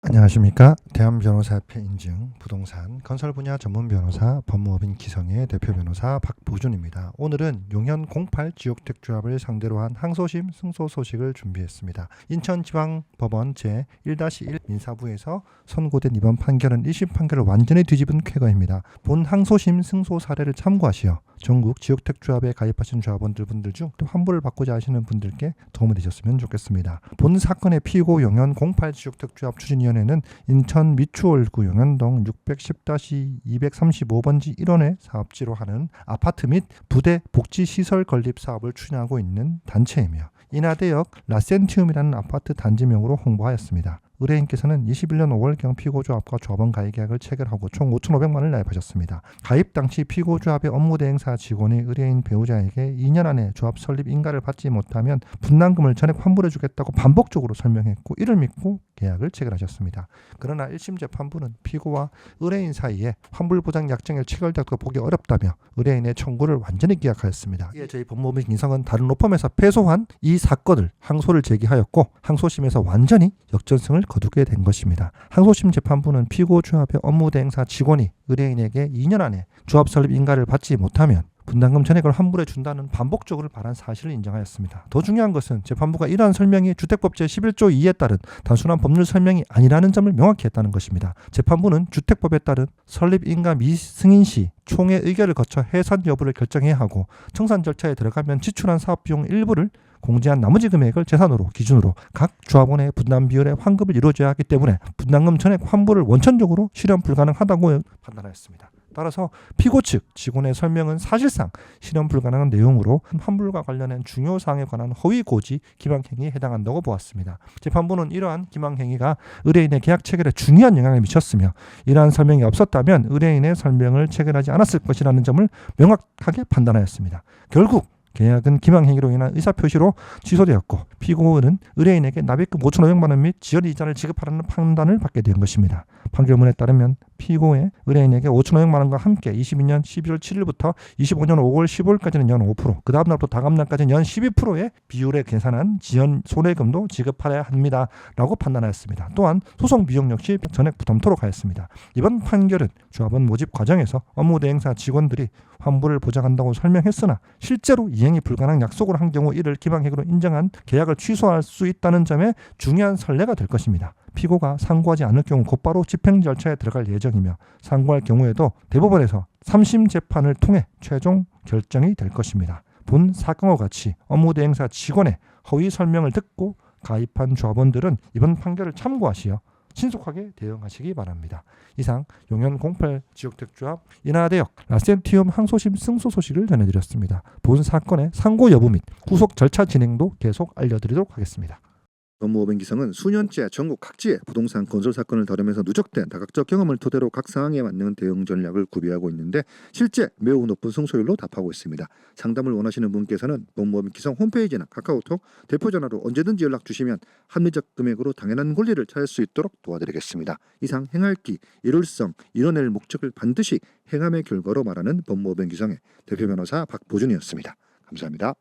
안녕하십니까 대한 변호사협회 인증 부동산 건설 분야 전문 변호사 법무법인 기성의 대표 변호사 박보준입니다. 오늘은 용현 08 지역택조합을 상대로 한 항소심 승소 소식을 준비했습니다. 인천지방법원 제1-1 민사부에서 선고된 이번 판결은 1심 판결을 완전히 뒤집은 쾌거입니다. 본 항소심 승소 사례를 참고하시어 전국 지역택조합에 가입하신 조합원들 분들 중 또 환불을 받고자 하시는 분들께 도움이 되셨으면 좋겠습니다. 본 사건의 피고 용현 08 지역택조합 추진위원 회는 인천 미추홀구 용현동 610-235번지 1원의 사업지로 하는 아파트 및 부대 복지시설 건립 사업을 추진하고 있는 단체이며 인하대역 라센티움이라는 아파트 단지명으로 홍보하였습니다. 의뢰인께서는 21년 5월경 피고조 합과 조합원 가입 계약을 체결하고 총 5,500만 원을 납입하셨습니다. 가입 당시 피고조 합의 업무 대행사 직원이 의뢰인 배우자에게 2년 안에 조합 설립 인가를 받지 못하면 분담금을 전액 환불해 주겠다고 반복적으로 설명했고 이를 믿고 계약을 체결하셨습니다. 그러나 1심 재판부는 피고와 의뢰인 사이에 환불 보장 약정을 체결되고 보기 어렵다며 의뢰인의 청구를 완전히 기각하였습니다. 이에 저희 법무부 인성은 다른 로펌에서 패소한 이 사건을 항소를 제기하였고 항소심에서 완전히 역전승을 거두게 된 것입니다. 항소심 재판부는 피고 조합의 업무 대행사 직원이 의뢰인에게 2년 안에 조합 설립 인가를 받지 못하면 분담금 전액을 환불해 준다는 반복적으로 말한 사실을 인정하였습니다. 더 중요한 것은 재판부가 이러한 설명이 주택법 제11조 2에 따른 단순한 법률 설명이 아니라는 점을 명확히 했다는 것입니다. 재판부는 주택법에 따른 설립 인가 미승인 시 총회 의결을 거쳐 해산 여부를 결정해야 하고 청산 절차에 들어가면 지출한 사업 비용 일부를 공제한 나머지 금액을 재산으로 기준으로 각 조합원의 분담 비율의 환급을 이루어져야 하기 때문에 분담금 전액 환불을 원천적으로 실현 불가능하다고 판단하였습니다. 따라서 피고 측 직원의 설명은 사실상 실현 불가능한 내용으로 환불과 관련한 중요 사항에 관한 허위 고지 기망 행위에 해당한다고 보았습니다. 재판부는 이러한 기망 행위가 의뢰인의 계약 체결에 중요한 영향을 미쳤으며 이러한 설명이 없었다면 의뢰인의 설명을 체결하지 않았을 것이라는 점을 명확하게 판단하였습니다. 결국 계약은 기망행위로 인한 의사표시로 취소되었고 피고는 의뢰인에게 납입금 5,500만 원 및 지연 이자를 지급하라는 판단을 받게 된 것입니다. 판결문에 따르면 피고의 의뢰인에게 5,500만 원과 함께 22년 11월 7일부터 25년 5월 15일까지는 연 5%, 그 다음 날부터 다음 날까지는 연 12%의 비율에 계산한 지연 손해금도 지급하여야 합니다라고 판단하였습니다. 또한 소송 비용 역시 전액 부담토록 하였습니다. 이번 판결은 조합원 모집 과정에서 업무 대행사 직원들이 환불을 보장한다고 설명했으나 실제로 이행 이 불가능한 약속을 한 경우 이를 기망행위로 인정한 계약을 취소할 수 있다는 점에 중요한 선례가 될 것입니다. 피고가 상고하지 않을 경우 곧바로 집행 절차에 들어갈 예정이며 상고할 경우에도 대법원에서 3심 재판을 통해 최종 결정이 될 것입니다. 본 사건과 같이 업무 대행사 직원의 허위 설명을 듣고 가입한 조합원들은 이번 판결을 참고하시어 신속하게 대응하시기 바랍니다. 이상 용현 08 지역택조합 인하대역 라센티움 항소심 승소 소식을 전해드렸습니다. 본 사건의 상고 여부 및 구속 절차 진행도 계속 알려드리도록 하겠습니다. 법무법인 기성은 수년째 전국 각지의 부동산 건설 사건을 다루면서 누적된 다각적 경험을 토대로 각 상황에 맞는 대응 전략을 구비하고 있는데 실제 매우 높은 승소율로 답하고 있습니다. 상담을 원하시는 분께서는 법무법인 기성 홈페이지나 카카오톡 대표 전화로 언제든지 연락 주시면 합리적 금액으로 당연한 권리를 찾을 수 있도록 도와드리겠습니다. 이상 행할기, 일월성, 이뤄낼 목적을 반드시 행함의 결과로 말하는 법무법인 기성의 대표 변호사 박보준이었습니다. 감사합니다.